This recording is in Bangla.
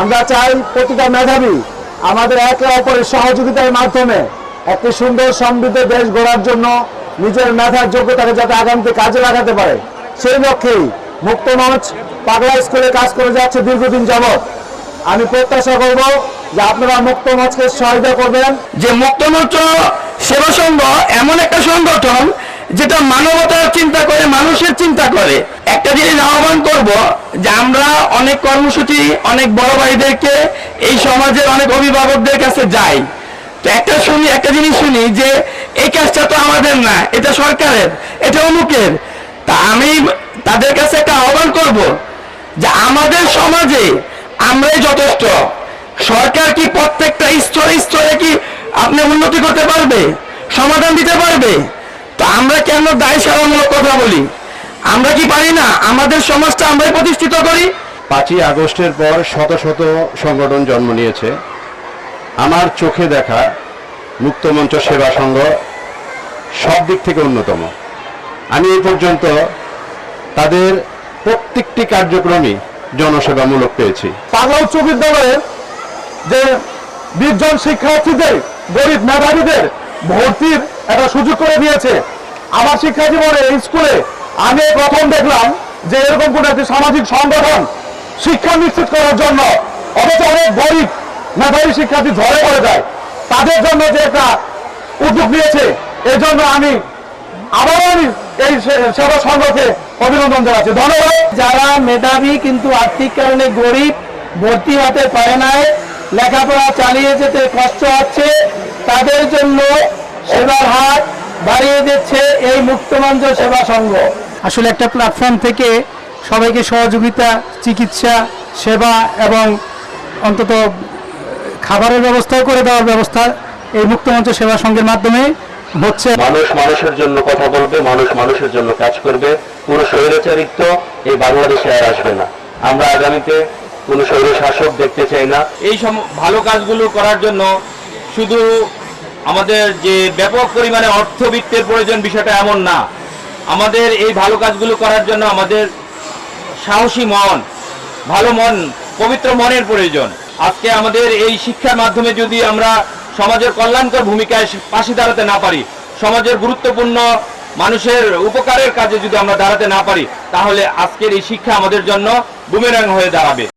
আমরা চাই প্রতিটা মেধাবী আমাদের একে অপরের সহযোগিতার মাধ্যমে একটি সুন্দর সমৃদ্ধ দেশ গড়ার জন্য নিজের মেধার যোগ্যতাকে যাতে আগামীতে কাজে লাগাতে পারে। সেই লক্ষ্যেই মুক্ত মঞ্চ পাগলা স্কুলে কাজ করে যাচ্ছে দীর্ঘদিন যাবৎ। আমি প্রত্যাশা করব যে আপনারা মুক্ত মঞ্চকে সহায়তা করবেন। যে মুক্তমঞ্চ সেবা সংঘ এমন একটা সংগঠন যেটা মানবতার চিন্তা করে, মানুষের চিন্তা করে। একটা জিনিস আহ্বান করব যে আমরা অনেক কর্মসূচি, অনেক বড় ভাইদেরকে এই সমাজের অনেক অভিভাবকদের কাছে যাই। তো একটা শুনি, একটা জিনিস শুনি যে এই কাজটা তো আমাদের না, এটা সরকারের, এটা অমুকের। তা আমি তাদের কাছে একটা আহ্বান করব যে আমাদের সমাজে আমরাই যথেষ্ট। সরকার কি প্রত্যেকটা স্তরে স্তরে কি আপনি উন্নতি করতে পারবে? সমাধান দিতে পারবে? তো আমরা কেন দায় সারামূলক কথা বলি? আমরা কি পারি না? আমাদের সমাজটা আমরাই প্রতিষ্ঠিত করি? পাঁচই আগস্টের পর শত শত সংগঠন জন্ম নিয়েছে। আমার চোখে দেখা মুক্তমঞ্চ সেবা সংঘ সব দিক থেকে অন্যতম। আমি এই পর্যন্ত তাদের প্রত্যেকটি কার্যক্রমই জনসেবামূলক পেয়েছি। পাগলা উচ্চ বিদ্যালয়ে যে বিশজন শিক্ষার্থীদের গরিব মেধাবীদের ভর্তির একটা সুযোগ করে দিয়েছে। আমার শিক্ষা জীবনে এই স্কুলে আমি প্রথম দেখলাম যে এরকম কোন একটি সামাজিক সংগঠন শিক্ষা নিশ্চিত করার জন্য অথচ অনেক গরিব মেধাবী শিক্ষার্থী ঝরে পড়ে যায়। তাদের জন্য যে একটা উদ্যোগ নিয়েছে এই জন্য আমি আবারও এই সেবা সংঘকে অভিনন্দন জানাচ্ছি। ধন্যবাদ। যারা মেধাবী কিন্তু আর্থিক কারণে গরিব, ভর্তি হতে পারে নাই, লেখাপড়া চালিয়ে যেতে কষ্ট হচ্ছে, তাদের জন্য সেবার হাত বাড়িয়ে দিচ্ছে এই মুক্তমঞ্চ সেবা সংঘ। আসলে একটা প্ল্যাটফর্ম থেকে সবাইকে সহযোগিতা চিকিৎসা সেবা এবং অন্তত খাবারের ব্যবস্থাও করে দেওয়ার ব্যবস্থা এই মুক্তমঞ্চ সেবা সংঘের মাধ্যমে হচ্ছে। মানুষ মানুষের জন্য কথা বলবে মানুষ মানুষের জন্য কাজ করবে। কোনো স্বৈরাচারিত্ব এই বাংলাদেশে আর আসবে না। আমরা আগামীতে কোনো স্বৈর শাসক দেখতে চাই না। এই সম ভালো কাজগুলো করার জন্য শুধু আমাদের যে ব্যাপক পরিমাণে অর্থবিত্তের প্রয়োজন বিষয়টা এমন না। আমাদের এই ভালো কাজগুলো করার জন্য আমাদের সাহসী মন, ভালো মন, পবিত্র মনের প্রয়োজন। আজকে আমাদের এই শিক্ষার মাধ্যমে যদি আমরা সমাজের কল্যাণকর ভূমিকায় পাশে দাঁড়াতে না পারি, সমাজের গুরুত্বপূর্ণ মানুষের উপকারের কাজে যদি আমরা দাঁড়াতে না পারি, তাহলে আজকের এই শিক্ষা আমাদের জন্য বুমেরাং হয়ে দাঁড়াবে।